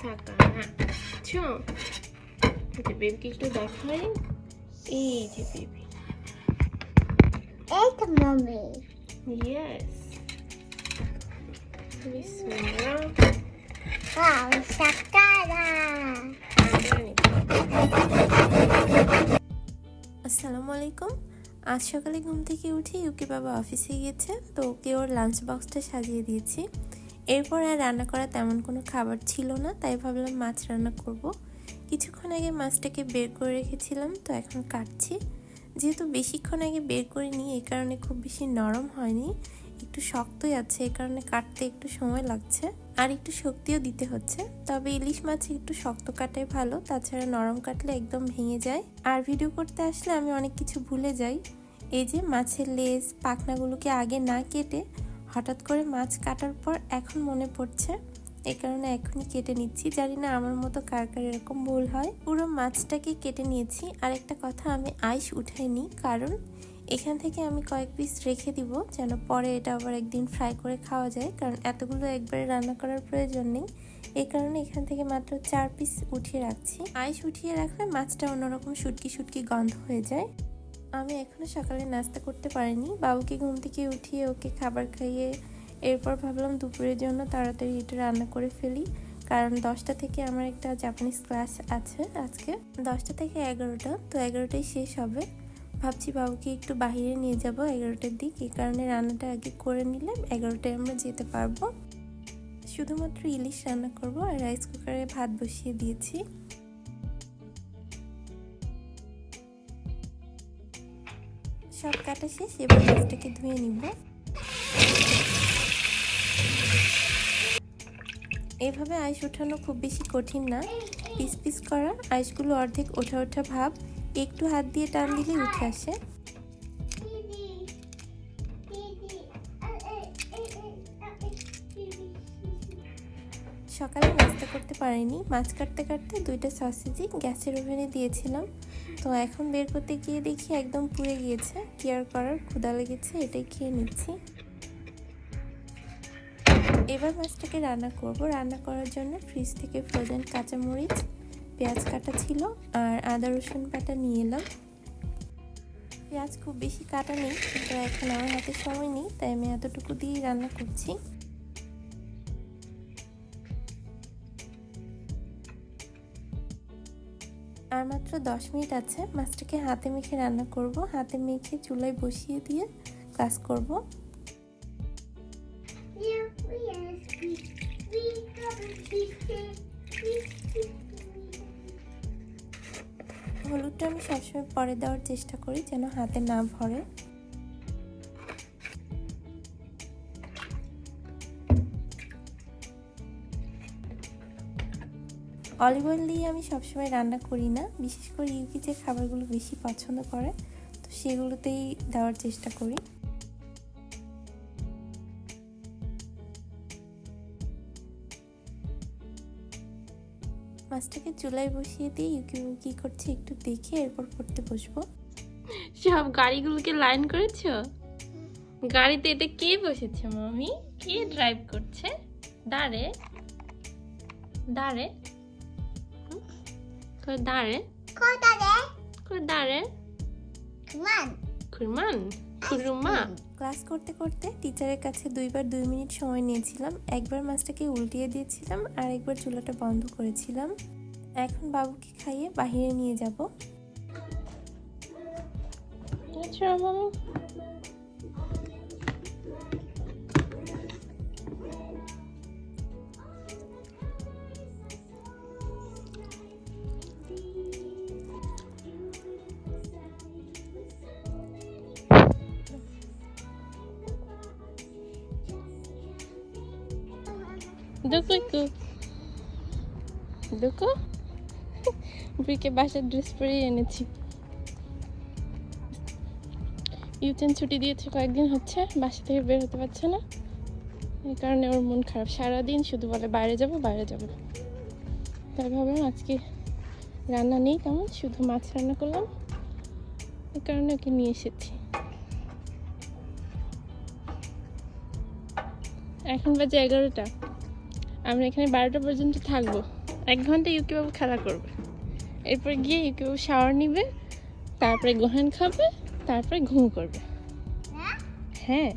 সাকা হ্যাঁ বুঝছ যে বেবিকে একটু দেখাই। এই যে বেবি এই তো মামি ইয়েস বিসমিল্লাহ আসসালামু আলাইকুম আজ সকালে ঘুম থেকে উঠে ইউকি বাবা অফিসে গিয়েছে তো ওকে ওর লাঞ্চ বক্সটা সাজিয়ে দিয়েছি। এরপর আর রান্না করা তেমন কোনো খাবার ছিল না, তাই ভাবলাম মাছ রান্না করব। কিছুক্ষণ আগে মাছটাকে বের করে রেখেছিলাম, তো এখন কাটছি। যেহেতু বেশিক্ষণ আগে বের করে নিই এই কারণে খুব বেশি নরম হয়নি। একটু শক্তই আছে, এই কারণে কাটতে একটু সময় লাগছে। আর একটু শক্তিও দিতে হচ্ছে। তবে ইলিশ মাছ একটু শক্ত কাটাই ভালো, তাছাড়া নরম কাটলে একদম ভেঙে যায়। আর ভিডিও করতে আসলে আমি অনেক কিছু ভুলে যাই। এই যে মাছের লেজ, পাখনাগুলোকে আগে না কেটে হঠাৎ করে মাছ কাটার পর এখন মনে পড়ছে এই কারণে এখনই কেটে নিচ্ছি। জানি না আমার মতো কার কার এরকম ভুল হয়। পুরো মাছটাকে কেটে নিয়েছি। আর একটা কথা, আমি আইস উঠাইনি, কারণ এখান থেকে আমি কয়েক পিস রেখে দিব, যেন পরে এটা আবার একদিন ফ্রাই করে খাওয়া যায়, কারণ এতগুলো একবারে রান্না করার প্রয়োজন নেই। এই কারণে এখান থেকে মাত্র চার পিস উঠিয়ে রাখছি। আইস উঠিয়ে রাখলে মাছটা অন্যরকম শুটকি শুটকি গন্ধ হয়ে যায়। আমি এখনও সকালে নাস্তা করতে পারিনি। বাবুকে ঘুম থেকে উঠিয়ে ওকে খাবার খাইয়ে এরপর ভাবলাম দুপুরের জন্য তাড়াতাড়ি এটা রান্না করে ফেলি। কারণ দশটা থেকে আমার একটা জাপানিজ ক্লাস আছে আজকে। দশটা থেকে এগারোটা, তো এগারোটায় শেষ হবে। ভাবছি বাবুকে একটু বাইরে নিয়ে যাব এগারোটার দিক। এই কারণে রান্নাটা আগে করে নিলে এগারোটায় আমরা যেতে পারব। শুধুমাত্র ইলিশ রান্না করব আর রাইস কুকারে ভাত বসিয়ে দিয়েছি। সব কাটা শেষ, এবার মাছটাকে ধুয়ে নিব। এভাবে আইস ওঠানো খুব বেশি কঠিন না। পিস পিস করা আইসগুলো অর্ধেক ওঠা ওঠা ভাব, একটু হাত দিয়ে টান দিলেই উঠে আসে। সকালে নাস্তা করতে পারিনি। মাছ কাটতে কাটতে দুইটা সসেজই গ্যাসের ওভেনে দিয়েছিলাম। তো এখন বের করতে গিয়ে দেখি একদম পুড়ে গিয়েছে। কেয়ার করার? ক্ষুদা লেগেছে, এটাই খেয়ে নিচ্ছি। এবার মাছটাকে রান্না করব। রান্না করার জন্য ফ্রিজ থেকে ফ্রোজেন কাঁচামরিচ, পেঁয়াজ কাটা ছিল আর আদা রসুন বাটা নিয়ে এলাম। পেঁয়াজ খুব বেশি কাটা নেই, কিন্তু এখন আমার হাতে সময় নেই, তাই আমি এতটুকু দিয়েই রান্না করছি। আর মাত্র দশ মিনিট আছে, মাছটাকে হাতে মেখে রান্না করব। হাতে মেখে চুলায় বসিয়ে দিয়ে কাজ করব। হলুদটা আমি সবসময় পরে দেওয়ার চেষ্টা করি যেন হাতে না ভরে। অলিভ অয়েল দিয়ে আমি সবসময় রান্না করি না। বিশেষ করে ইউকি যে খাবারগুলো বেশি পছন্দ করে, তো সেগুলোতেই দেওয়ার চেষ্টা করি। মাছটাকে চুলায় বসিয়ে দিয়ে ইউকি কি করছে একটু দেখে এরপর পড়তে বসবো। সব গাড়িগুলোকে লাইন করেছ? গাড়িতে এটা কে বসেছে, মামি? কে ড্রাইভ করছে? দাঁড়ে। দাঁড়ে? রে কই দাঁড়ে মান খুরমান খুরমা ক্লাস করতে করতে টিচারের কাছে দুইবার দুই মিনিট সময় নিয়েছিলাম। একবার মাছটাকে উল্টিয়ে দিয়েছিলাম আর একবার চুলাটা বন্ধ করেছিলাম। এখন বাবুকে খাইয়ে বাহিরে নিয়ে যাব। আচ্ছা দেখো একটু। দেখো। ব্রিকে বাসার ড্রেস পরে এনেছি। ইউচেন ছুটি দিয়েছে কয়েকদিন হচ্ছে, বাসা থেকে বের হতে পারছে না। এই কারণে ওর মন খারাপ। সারাদিন শুধু বলে, বাইরে যাব বাইরে যাব তাই ভাবলাম আজকে রান্না নেই তেমন, শুধু মাছ রান্না করলাম। এই কারণে ওকে নিয়ে এসেছি। এখন বাজে এগারোটা। আমরা এখানে বারোটা পর্যন্ত থাকব। এক ঘণ্টা ইউকিবাবু খেলা করবে। এরপর গিয়ে ইউকিবাবু শাওয়ার নিবে, তারপরে গোহান খাবে, তারপরে ঘুম করবে। হ্যাঁ।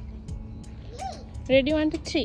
Ready one two three